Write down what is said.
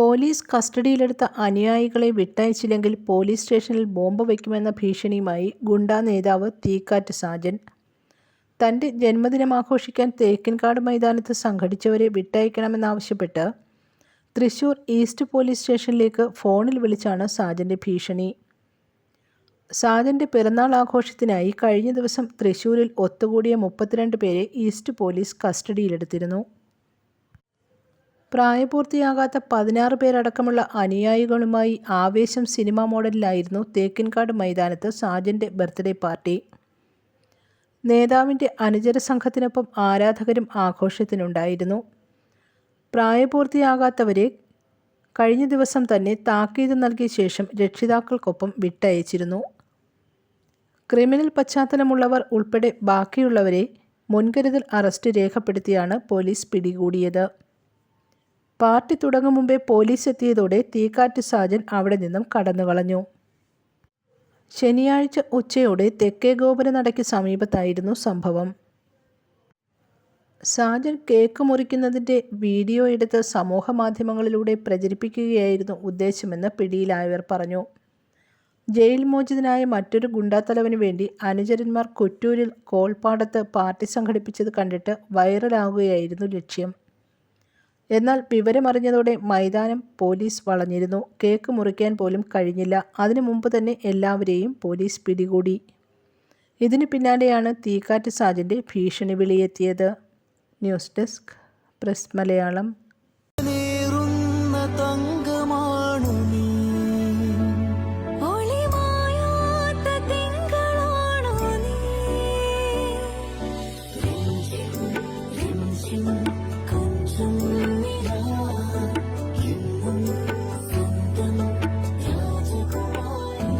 Police കസ്റ്റഡിയിലെടുത്ത അനുയായികളെ വിട്ടയച്ചില്ലെങ്കിൽ police സ്റ്റേഷനിൽ ബോംബ് വയ്ക്കുമെന്ന ഭീഷണിയുമായി ഗുണ്ടാ നേതാവ് തീക്കാറ്റ് സാജൻ. തന്റെ ജന്മദിനം ആഘോഷിക്കാൻ തേക്കിൻകാട് മൈതാനത്ത് സംഘടിച്ചവരെ വിട്ടയക്കണമെന്നാവശ്യപ്പെട്ട് തൃശൂർ ഈസ്റ്റ് പോലീസ് സ്റ്റേഷനിലേക്ക് ഫോണിൽ വിളിച്ചാണ് സാജന്റെ ഭീഷണി. സാജന്റെ പിറന്നാൾ ആഘോഷത്തിനായി കഴിഞ്ഞ ദിവസം തൃശൂരിൽ ഒത്തുകൂടിയ മുപ്പത്തിരണ്ട് പേരെ ഈസ്റ്റ് പോലീസ് കസ്റ്റഡിയിലെടുത്തിരുന്നു. പ്രായപൂർത്തിയാകാത്ത പതിനാറ് പേരടക്കമുള്ള അനുയായികളുമായി ആവേശം സിനിമാ മോഡലിലായിരുന്നു തേക്കിൻകാട് മൈതാനത്ത് സാജന്റെ ബർത്ത്ഡേ പാർട്ടി. നേതാവിന്റെ അനുചര സംഘത്തിനൊപ്പം ആരാധകരും ആഘോഷത്തിനുണ്ടായിരുന്നു. പ്രായപൂർത്തിയാകാത്തവരെ കഴിഞ്ഞ ദിവസം തന്നെ താക്കീത് നൽകിയ ശേഷം രക്ഷിതാക്കൾക്കൊപ്പം വിട്ടയച്ചിരുന്നു. ക്രിമിനൽ പശ്ചാത്തലമുള്ളവർ ഉൾപ്പെടെ ബാക്കിയുള്ളവരെ മുൻകരുതൽ അറസ്റ്റ് രേഖപ്പെടുത്തിയാണ് പോലീസ് പിടികൂടിയത്. പാർട്ടി തുടങ്ങും മുമ്പേ പോലീസ് എത്തിയതോടെ തീക്കാറ്റ് സാജൻ അവിടെ നിന്നും കടന്നു കടന്നുകളഞ്ഞു ശനിയാഴ്ച ഉച്ചയോടെ തെക്കേ ഗോപുര നടയ്ക്ക് സമീപത്തായിരുന്നു സംഭവം. സാജൻ കേക്ക് മുറിക്കുന്നതിന്റെ വീഡിയോ എടുത്ത് സമൂഹ മാധ്യമങ്ങളിലൂടെ പ്രചരിപ്പിക്കുകയായിരുന്നു ഉദ്ദേശമെന്ന് പിടിയിലായവർ പറഞ്ഞു. ജയിൽ മോചിതനായ മറ്റൊരു ഗുണ്ടാത്തലവന് വേണ്ടി അനുചരന്മാർ കൊറ്റൂരിൽ കോൾപ്പാടത്ത് പാർട്ടി സംഘടിപ്പിച്ചത് കണ്ടിട്ട് വൈറലാകുകയായിരുന്നു ലക്ഷ്യം. എന്നാൽ വിവരമറിഞ്ഞതോടെ മൈതാനം പോലീസ് വളഞ്ഞിരുന്നു. കേക്ക് മുറിക്കാൻ പോലും കഴിഞ്ഞില്ല. അതിനു മുമ്പ് തന്നെ എല്ലാവരെയും പോലീസ് പിടികൂടി. ഇതിനു പിന്നാലെയാണ് തീക്കാറ്റ് സാജന്റെ ഭീഷണി വിളിയെത്തിയത്. News desk press Malayalam. രാജകുമാരി